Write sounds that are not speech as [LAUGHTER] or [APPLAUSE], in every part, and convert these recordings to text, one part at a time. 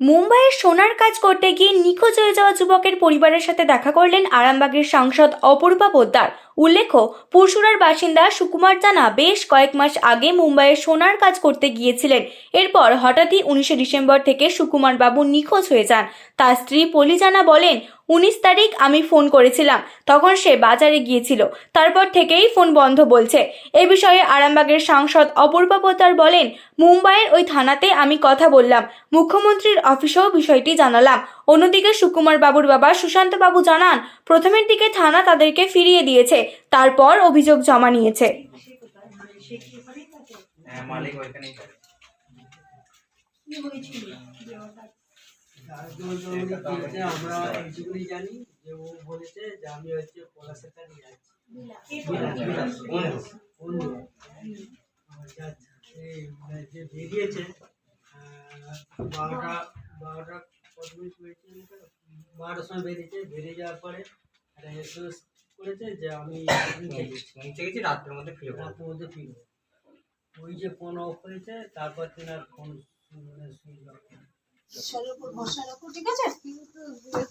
মুম্বাইয়ের সোনার কাজ করতে গিয়ে নিখোঁজ হয়ে যাওয়া যুবকের পরিবারের সাথে দেখা করলেন আরামবাগের সাংসদ অপরূপা পোদ্দার। উল্লেখ্য পুরসুরার বাসিন্দা সুকুমার জানা বেশ কয়েক মাস আগে মুম্বাইয়ে সোনার কাজ করতে গিয়েছিলেন। এরপর হঠাৎই উনিশে ডিসেম্বর থেকে সুকুমার বাবু নিখোঁজ হয়ে যান। তার স্ত্রী পলি জানা বলেন, উনিশ তারিখ আমি ফোন করেছিলাম। তখন সে বাজারে গিয়েছিল। তারপর থেকেই ফোন বন্ধ বলছে। এ বিষয়ে আরামবাগের সাংসদ অপূর্বা পোদ্দার বলেন, মুম্বাইয়ের ওই থানাতে আমি কথা বললাম। মুখ্যমন্ত্রীর অফিসেও বিষয়টি জানালাম। অন্যদিকে সুকুমার বাবুর বাবা সুশান্ত বাবু জানান, প্রথমের দিকে থানা তাদেরকে ফিরিয়ে দিয়েছে। তারপর অভিযোগ জমা নিয়েছে। হ্যাঁ আমরা এইটুকুই জানি যে ও বলেছে যে আমি হচ্ছে যাচ্ছি বেরিয়েছে বারোটা বারোটা কত মিনিট হয়েছে বারোটার সময় বেরিয়েছে বেরিয়ে যাওয়ার পরে একটা করেছে যে আমি [COUGHS] পৌঁছে গেছি। রাত্রের মধ্যে ফিরে পাবো রাতের মধ্যে ফিরবো ওই যে ফোন অফ হয়েছে তারপর তিনি আর ফোন মানে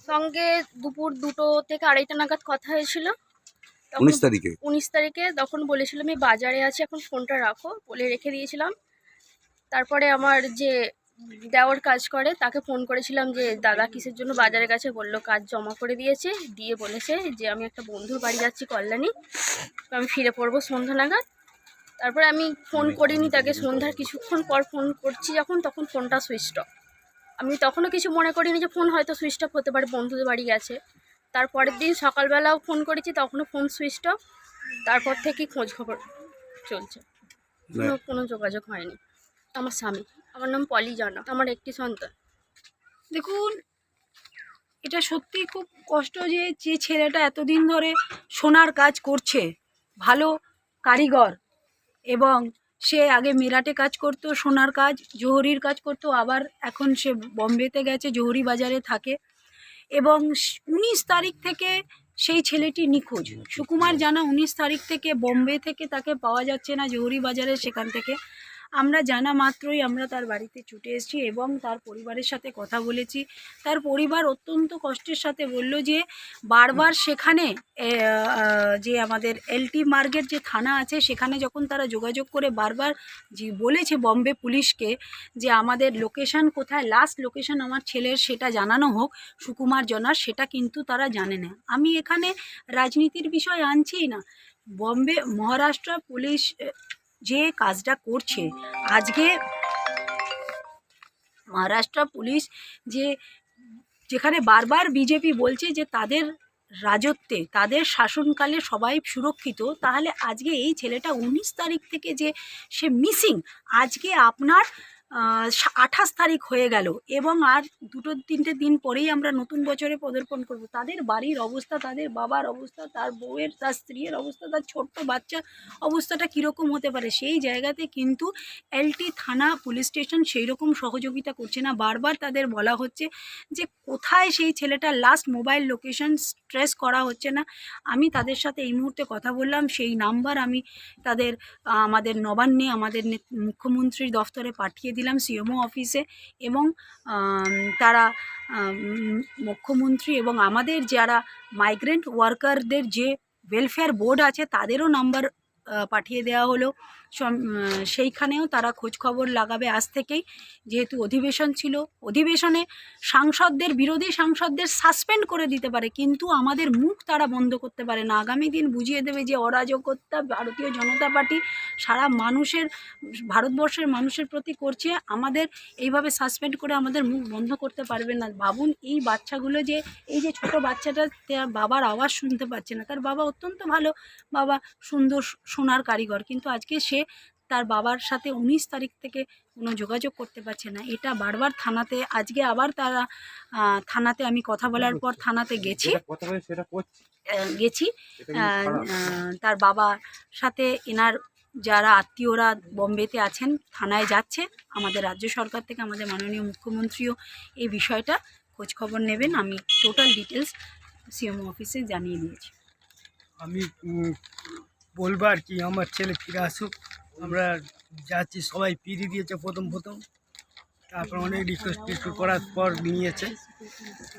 সঙ্গে দুপুর দুটো থেকে আড়াইটা নাগাদ কথা হয়েছিল। উনিশ তারিখে? উনিশ তারিখে তখন বলেছিল আমি বাজারে আছি এখন ফোনটা রাখো বলে রেখে দিয়েছিলাম। তারপরে আমার যে দেওয়ার কাজ করে তাকে ফোন করেছিলাম যে দাদা কিসের জন্য বাজারে গেছে? বলল কাজ জমা করে দিয়েছে। দিয়ে বলেছে যে আমি একটা বন্ধুর বাড়ি যাচ্ছি কল্যাণী। তো আমি ফিরে পড়ব সন্ধ্যা নাগাদ। তারপরে আমি ফোন করিনি তাকে সন্ধ্যার কিছুক্ষণ পর ফোন করছি যখন তখন ফোনটা সুইচ অফ আমি তখনও কিছু মনে করিনি যে ফোন হয়তো সুইচ অফ হতে পারে বন্ধুদের বাড়ি গেছে। তারপরের দিন সকালবেলাও ফোন করেছি তখনও ফোন সুইচ অফ তারপর থেকেই খোঁজ খবর চলছে। কোনো কোনো যোগাযোগ হয়নি। আমার স্বামী। আমার নাম পলি জানা, আমার একটি সন্তান। দেখুন, এটা সত্যি খুব কষ্ট যে যে ছেলেটা এতদিন ধরে সোনার কাজ করছে, ভালো কারিগর, এবং সে আগে মেরাটে কাজ করতো, সোনার কাজ, জহুরির কাজ করতো, আবার এখন সে বম্বেতে গেছে, জহুরি বাজারে থাকে, এবং উনিশ তারিখ থেকে সেই ছেলেটি নিখোঁজ। সুকুমার জানা উনিশ তারিখ থেকে বোম্বে থেকে তাকে পাওয়া যাচ্ছে না, জহুরি বাজারে সেখান থেকে। আমরা জানা মাত্রই আমরা তার বাড়িতে ছুটে এসেছি এবং তার পরিবারের সাথে কথা বলেছি। তার পরিবার অত্যন্ত কষ্টের সাথে বলল যে, বারবার সেখানে যে আমাদের এলটি মার্গের যে থানা আছে, সেখানে যখন তারা যোগাযোগ করে বারবার যে বলেছে বম্বে পুলিশকে যে, আমাদের লোকেশন কোথায় লাস্ট লোকেশন আমার ছেলের সেটা জানানো হোক, সুকুমার জনার, সেটা কিন্তু তারা জানে না। আমি এখানে রাজনীতির বিষয় আনছি না। বম্বে, মহারাষ্ট্র পুলিশ যে কাজটা করছে। আজকে মহারাষ্ট্র পুলিশ যে, যেখানে বারবার বিজেপি বলছে যে তাদের রাজত্বে, তাদের শাসনকালে সবাই সুরক্ষিত, তাহলে আজকে এই ছেলেটা উনিশ তারিখ থেকে যে সে মিসিং আজকে আপনার আঠাশ তারিখ হয়ে গেল এবং আর দুটো, তিনটে দিন পরেই আমরা নতুন বছরে পদার্পণ করব। তাদের বাড়ির অবস্থা, তাদের বাবার অবস্থা, তার বউয়ের, তার স্ত্রীর অবস্থা, তার ছোট্ট বাচ্চা অবস্থাটা কীরকম হতে পারে সেই জায়গাতে কিন্তু এলটি থানা পুলিশ স্টেশন সেই রকম সহযোগিতা করছে না। বারবার তাদের বলা হচ্ছে যে কোথায় সেই ছেলেটার লাস্ট মোবাইল লোকেশন স্ট্রেস করা হচ্ছে না। আমি তাদের সাথে এই মুহূর্তে কথা বললাম, সেই নাম্বার আমি তাদের আমাদের নবান্নে, আমাদের মুখ্যমন্ত্রীর দফতরে পাঠিয়ে দিলাম সিএমও অফিসে এবং তারা মুখ্যমন্ত্রী এবং আমাদের যারা মাইগ্রেন্ট ওয়ার্কারদের যে ওয়েলফেয়ার বোর্ড আছে তাদেরও নাম্বার পাঠিয়ে দেওয়া হলো। সেইখানেও তারা খোঁজ খবর লাগাবে আজ থেকেই। যেহেতু অধিবেশন ছিল, অধিবেশনে সাংসদদের, বিরোধী সাংসদদের সাসপেন্ড করে দিতে পারে, কিন্তু আমাদের মুখ তারা বন্ধ করতে পারে না। আগামী দিন বুঝিয়ে দেবে যে অরাজকতা ভারতীয় জনতা পার্টি সারা মানুষের, ভারতবর্ষের মানুষের প্রতি করছে। আমাদের এইভাবে সাসপেন্ড করে আমাদের মুখ বন্ধ করতে পারবে না। ভাবুন এই বাচ্চাগুলো যে, এই যে ছোট বাচ্চাটা বাবার আওয়াজ শুনতে পাচ্ছে না। তার বাবা অত্যন্ত ভালো, বাবা সুন্দর, সোনার কারিগর। কিন্তু আজকে সে তার বাবার সাথে উনিশ তারিখ থেকে কোনো যোগাযোগ করতে পারছে না। এটা বারবার থানাতে আজকে আবার তারা থানাতে আমি কথা বলার পর থানাতে গেছি। কথা বলে সেটা করছি। আহ, গেছি। তার বাবার সাথে এনার যারা আত্মীয়রা বম্বেতে আছেন থানায় যাচ্ছে। আমাদের রাজ্য সরকার থেকে আমাদের মাননীয় মুখ্যমন্ত্রীও এই বিষয়টা খোঁজ খবর নেবেন। আমি টোটাল ডিটেলস সিএমও অফিসে জানিয়ে দিয়েছি। আমি উম, বলব আর কি আমার ছেলে ফিরে আসুক। আমরা যাচ্ছি, সবাই পিড়ি দিয়েছে প্রথম প্রথম। তারপর অনেক রিকোয়েস্ট টিকোয়েস্ট করার পর নিয়েছে।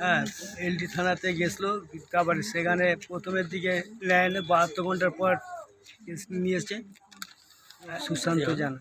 হ্যাঁ এলডি থানাতে গেছিল, তারপরে সেখানে প্রথমের দিকে লাইনে বাহাত্তর ঘণ্টার পর নিয়েছে। সুশান্ত জানা।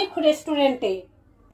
মৈখ রেস্টুরেন্টে